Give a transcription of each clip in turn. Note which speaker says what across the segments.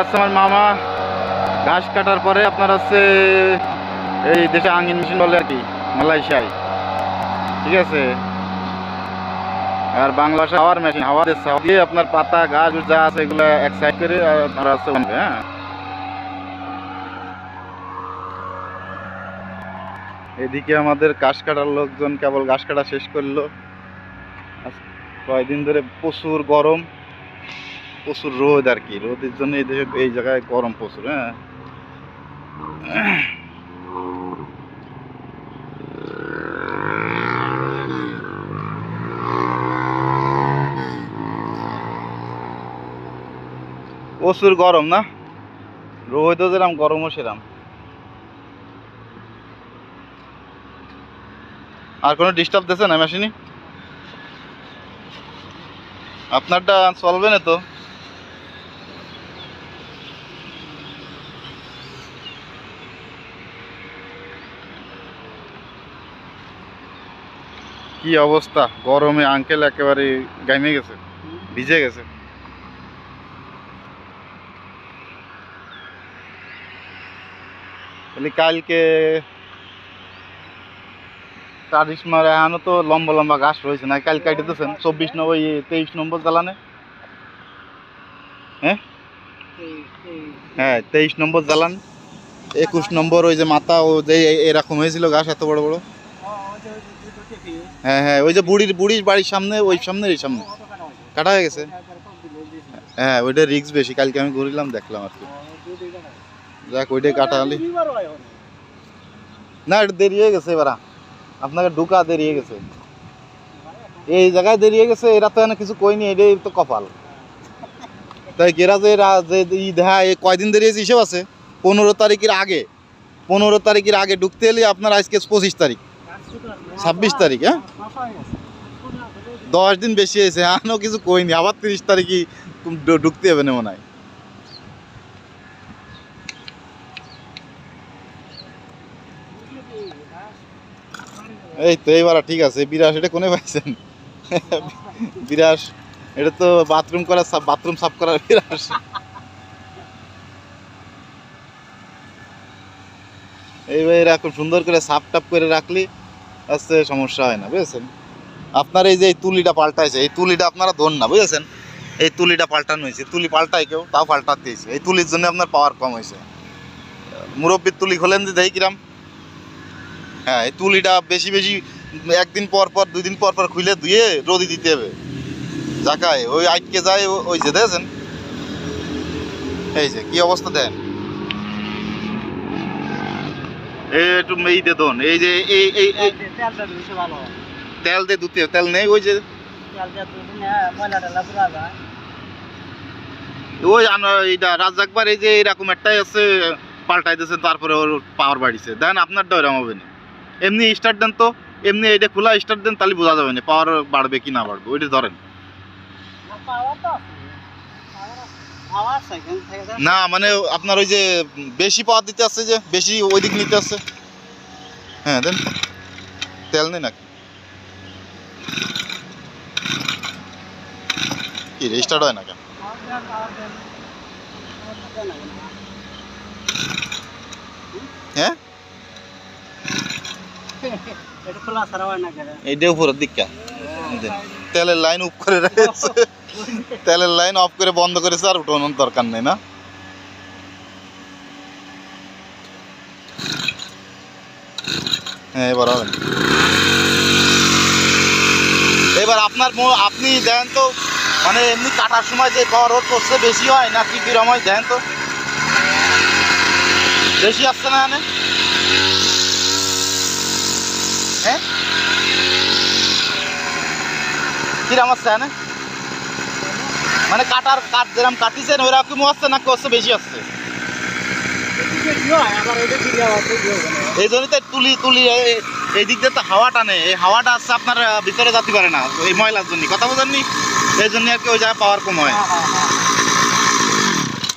Speaker 1: হচ্ছে আমার মামা। ঘাস কাটার পরে আপনার হচ্ছে এই দেশে আঙ্গিন মেশিন বলে আর কি মালয়েশিয়ায়। ঠিক আছে? আর বাংলা ভাষা হাওয়ার মেশিন হাওয়া দিয়ে আপনার পাতা গাছ যা আছে এগুলো এক সাইড করে আপনারা হচ্ছে বানবে, হ্যাঁ? এদিকে আমাদের ঘাস কাটার লোকজন কেবল ঘাস কাটা শেষ করল। আজ কয়দিন ধরে প্রচুর গরম। প্রচুর রোদ আর কি, রোদের জন্য এই দেশে এই জায়গায় গরম প্রচুর হ্যাঁ। প্রচুর গরম না? রোদও যেরাম, গরমও সেরাম। আর কোনো ডিস্টার্ব দিছে না মেশিনে আপনারটা চলবে না তো? কি অবস্থা? গরমে আঙ্কেল একেবারে গাইমে গেছে, ভিজে গেছে। কালকে কারিশমার এখনও তো লম্বা লম্বা গাছ রয়েছে না কাল কাটিতেছেন চব্বিশ নম্বর তেইশ নম্বর জ্বালানে? হ্যাঁ? হ্যাঁ তেইশ নম্বর জ্বালান। একুশ নম্বর ওই যে মাথা ও যে এরকম হয়েছিল গাছ এত বড় বড়? হ্যাঁ হ্যাঁ ওই যে বুড়ির বুড়ির বাড়ির সামনে, ওই সামনে এই সামনে। কাটা হয়ে গেছে? হ্যাঁ ওইটা রিক্স বেশি। কালকে আমি ঘুরিলাম, দেখলাম আর কি। যাক, ওইটাই কাটা হলি না এটা দেরি হয়ে গেছে এবার। আপনাকে ঢুকা দেরি হয়ে গেছে। এই জায়গায় দেরি হয়ে গেছে, এরা তো কিছু কইনি এটাই তো কপাল। তাই এরা যে এরা যে ই দেখা এই কয়দিন দেরি হয়েছে হিসেব আছে? পনেরো তারিখের আগে। পনেরো তারিখের আগে ঢুকতে এলে আপনার আজকে পঁচিশ তারিখ। ছাব্বিশ তারিখ হ্যাঁ? দশ দিন বেশি হয়েছে আনও কিছু কইনি, আবার তিরিশ তারিখই ঢুকতে হবে না মনে হয়। এই তো এইবার ঠিক আছে বিরাস, এটা কোনে পাইছেন? বিরাস, এটা তো বাথরুম করা বাথরুম সাফ করার বিরাস। এইবার এরকম সুন্দর করে সাফ টাপ করে রাখলি। আস্তে সমস্যা হয় না, বুঝেছেন? আপনার এই যে এই তুলিটা পাল্টাইছে, এই তুলিটা আপনারা ধন না, বুঝেছেন? এই তুলিটা পাল্টানো হয়েছে তুলি পাল্টাই কেউ, তাও পাল্টাতে দিয়েছে এই তুলির জন্য আপনার পাওয়ার কম হয়েছে। মুরব্বীর তুলি খোলেন যে, দেখি কিরাম। হ্যাঁ এই তুলিটা বেশি বেশি একদিন পর পর দুই দিন পর পর খুলে ধুয়ে রোদি দিতে হবে। জাকায়, ওই আটকে যায় ওই যে, দেখেছেন? এই যে, কি অবস্থা দেন? একটু দে দোন এই যে এই এই তেল দে দুতে তেল নেই ওই যে ওই আমরা এইটা রাজাকবার এই যে এরকম একটাই আছে পাল্টাই দিয়েছে তারপরে ওর পাওয়ার বাড়িছে দেন আপনারটা ওরকম হবে না। এমনি স্টার্ট দেন তো এমনি এটা খোলা স্টার্ট দেন তাহলে বোঝা যাবে না পাওয়ার বাড়বে কি না বাড়বে ওইটা ধরেন। না মানে আপনার ওই যে বেশি পাওয়ার দিতে আসছে যে বেশি ওই দিক নিতে আসছে হ্যাঁ দেন। তেল নেই নাকি? কি রেজিস্টার্ট হয় না কেন? হ্যাঁ? এইটা উপরের দিকটা। তেলের লাইন অফ করে রেখেছে। তেলের লাইন অফ করে বন্ধ করেছে, আর উঠানোর দরকার নেই না। হ্যাঁ এবার হবে। এবার আপনার আপনি দেন তো মানে এমনি কাটার সময় যে পাওয়ার রোড করছে বেশি হয় না কি কিরম হয় দেন তো? বেশি আসছে না এনে হ্যাঁ? কিরম আসছে এনে মানে কাটার কাট যেরকম কাটিছেন ওইরকম আসছে না করছে বেশি আসছে? এই জন্যই তো তুলি তুলি এই- দিক দিয়ে তো হাওয়া টানে। এই হাওয়াটা আসছে আপনার ভিতরে যাতে পারে না এই ময়লার জন্য। কথা বোঝেননি? এই জন্য আর কি ওই জায়গায় পাওয়ার কম হয়।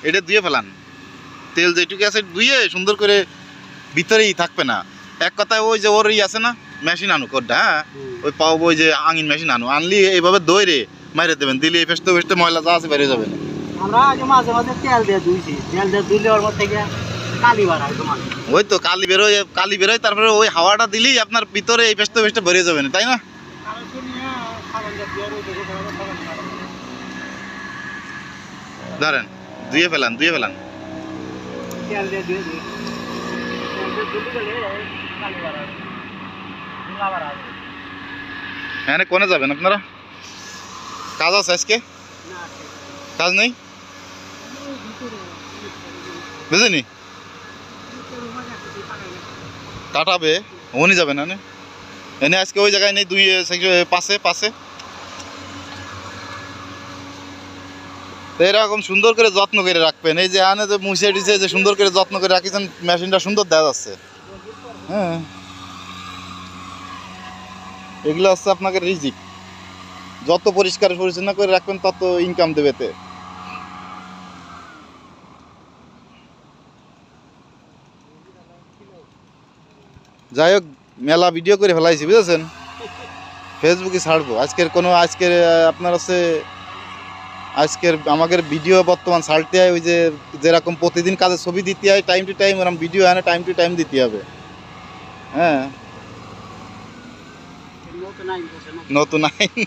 Speaker 1: এটা ধুয়ে ফেলান। তেল যেটুকু আছে ধুয়ে সুন্দর করে ভিতরেই থাকবে না। এক কথায় ওই যে ওর ই আছে না মেশিন আনু কোডটা হ্যাঁ? ওই পাও ওই যে আঙিন মেশিন আনু আনলি এইভাবে দইরে মাইরে দেবেন। দিলে এই ফেসতে ফেসতে ময়লা যা আছে বেরিয়ে যাবে।
Speaker 2: আমরা আগে মাঝে মাঝে তেল দিয়ে ধুইছি। তেল দিয়ে ধুইলে ওর মধ্যে কালি বার হয় তোমার।
Speaker 1: ওই তো কালি বেরোয় কালি বেরোয় তারপরে ওই হাওয়াটা দিলেই আপনার ভিতরে এই পেস্ট পেস্টটা বেরিয়ে যাবে না? তাই না। ধরেন ধুয়ে ফেলান ধুয়ে ফেলান।
Speaker 2: তেল দিয়ে ধুয়ে দিই। তেল দিয়ে ধুলে গেলে কালি বার হয়। ধুলা বার হয়।
Speaker 1: হ্যাঁ কোনে যাবেন আপনারা? কাজ আছে আজকে?
Speaker 2: না
Speaker 1: কাজ নেই? বুঝেনি? কাটাবে উনি যাবেন না এনে আজকে ওই জায়গায় নেই, দুই পাশে পাশে। এরকম সুন্দর করে যত্ন করে রাখবেন। এই যে আনে যে মুছে টুছে যে সুন্দর করে যত্ন করে রাখিছেন, মেশিনটা সুন্দর দেখা যাচ্ছে। হ্যাঁ। এগুলো হচ্ছে আপনাকে রিজিক। যত পরিষ্কার পরিচ্ছন্ন করে রাখবেন, তত ইনকাম দেবে যাই হোক মেলা ভিডিও করে ফেলাইছি, বুঝেছেন? ফেসবুকে ছাড়বো। আজকের কোনো, আজকের আপনার হচ্ছে, আজকের আমাদের ভিডিও বর্তমান ছাড়তে হয়, ওই যে যেরকম প্রতিদিন কাজের ছবি দিতে হয় টাইম টু টাইম ওরকম ভিডিও আনে টাইম টু টাইম দিতে হবে। হ্যাঁ।
Speaker 2: না
Speaker 1: নতুন আইন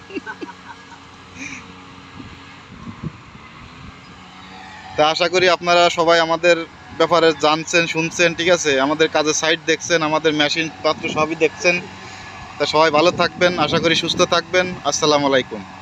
Speaker 1: তা আশা করি আপনারা সবাই আমাদের ব্যাপারে জানছেন, শুনছেন, ঠিক আছে? আমাদের কাজের সাইট দেখছেন, আমাদের মেশিন পাত্র সবই দেখছেন। তা সবাই ভালো থাকবেন, আশা করি সুস্থ থাকবেন। আসসালামু আলাইকুম।